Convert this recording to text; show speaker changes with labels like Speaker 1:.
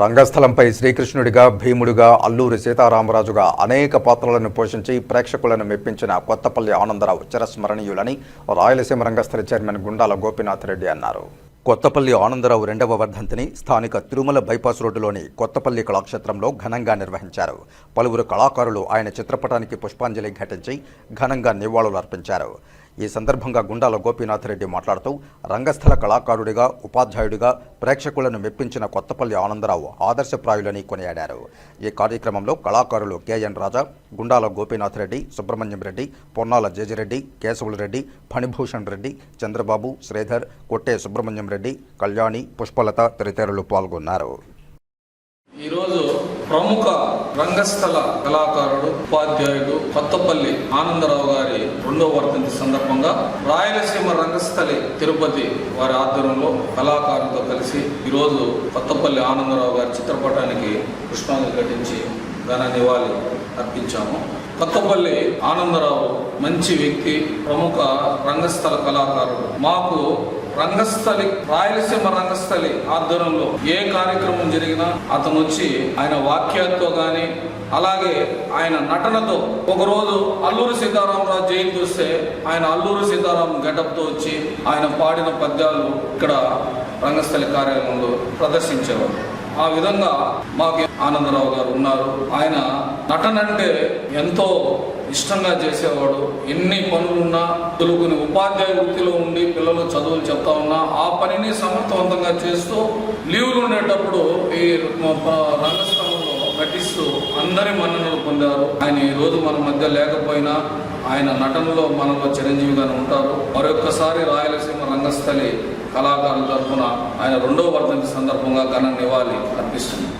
Speaker 1: రంగస్థలంపై శ్రీకృష్ణుడిగా భీముడిగా అల్లూరి సీతారామరాజుగా అనేక పాత్రలను పోషించి ప్రేక్షకులను మెప్పించిన కొత్తపల్లి ఆనందరావు చిరస్మరణీయులని రాయలసీమ రంగస్థల చైర్మన్ గుండాల గోపీనాథ్ రెడ్డి అన్నారు. కొత్తపల్లి ఆనందరావు రెండవ వర్ధంతిని స్థానిక తిరుమల బైపాస్ రోడ్డులోని కొత్తపల్లి కళాక్షేత్రంలో ఘనంగా నిర్వహించారు. పలువురు కళాకారులు ఆయన చిత్రపటానికి పుష్పాంజలి ఘటించి ఘనంగా నివాళులు అర్పించారు ఈ సందర్భంగా గుండాల గోపీనాథ్ రెడ్డి మాట్లాడుతూ రంగస్థల కళాకారుడిగా ఉపాధ్యాయుడిగా ప్రేక్షకులను మెప్పించిన కొత్తపల్లి ఆనందరావు ఆదర్శప్రాయులని కొనియాడారు. ఈ కార్యక్రమంలో కళాకారులు కెఎన్ రాజా గుండాల గోపీనాథ్ రెడ్డి సుబ్రహ్మణ్యం రెడ్డి పొన్నాల జేజిరెడ్డి కేశవులరెడ్డి ఫణిభూషణ్ రెడ్డి చంద్రబాబు శ్రీధర్ కొట్టే సుబ్రహ్మణ్యం రెడ్డి కళ్యాణి పుష్పలత తదితరులు పాల్గొన్నారు.
Speaker 2: ఈరోజు ప్రముఖ రంగస్థల కళాకారుడు ఉపాధ్యాయుడు కొత్తపల్లి ఆనందరావు గారి రెండవ వర్ధంతి సందర్భంగా రాయలసీమ రంగస్థలి తిరుపతి వారి ఆధ్వర్యంలో కళాకారులతో కలిసి ఈరోజు కొత్తపల్లి ఆనందరావు గారి చిత్రపటానికి పుష్పాంజలి ఘటించి ఘన నివాళి అర్పించాము. కొత్తపల్లి ఆనందరావు మంచి వ్యక్తి ప్రముఖ రంగస్థల కళాకారుడు. మాకు రంగస్థలి రాయలసీమ రంగస్థలి ఆధ్వర్యంలో ఏ కార్యక్రమం జరిగినా అతను వచ్చి ఆయన వాక్యాలతో గాని అలాగే ఆయన నటనతో ఒకరోజు అల్లూరి సీతారామరాజు జయంతి వస్తే ఆయన అల్లూరి సీతారాం గెటప్తో వచ్చి ఆయన పాడిన పద్యాలు ఇక్కడ రంగస్థలి కార్యాలయంలో ప్రదర్శించేవారు. ఆ విధంగా మాకు ఆనందరావు గారు ఉన్నారు. ఆయన నటన అంటే ఎంతో ఇష్టంగా చేసేవాడు. ఎన్ని పనులున్నా తెలుగుని ఉపాధ్యాయ వృత్తిలో ఉండి పిల్లలు చదువులు చెప్తా ఉన్నా ఆ పనిని సమర్థవంతంగా చేస్తూ లీవులు ఉండేటప్పుడు ఈ రంగస్థలంలో నటిస్తూ అందరి మన్ననలు పొందారు. ఆయన ఈ రోజు మన మధ్య లేకపోయినా ఆయన నటనలో మనలో చిరంజీవిగానే ఉంటారు. మరొక్కసారి రాయలసీమ రంగస్థలి కళాకారుల తరఫున ఆయన రెండో వర్ధంతి సందర్భంగా ఘన నివాళి అర్పిస్తుంది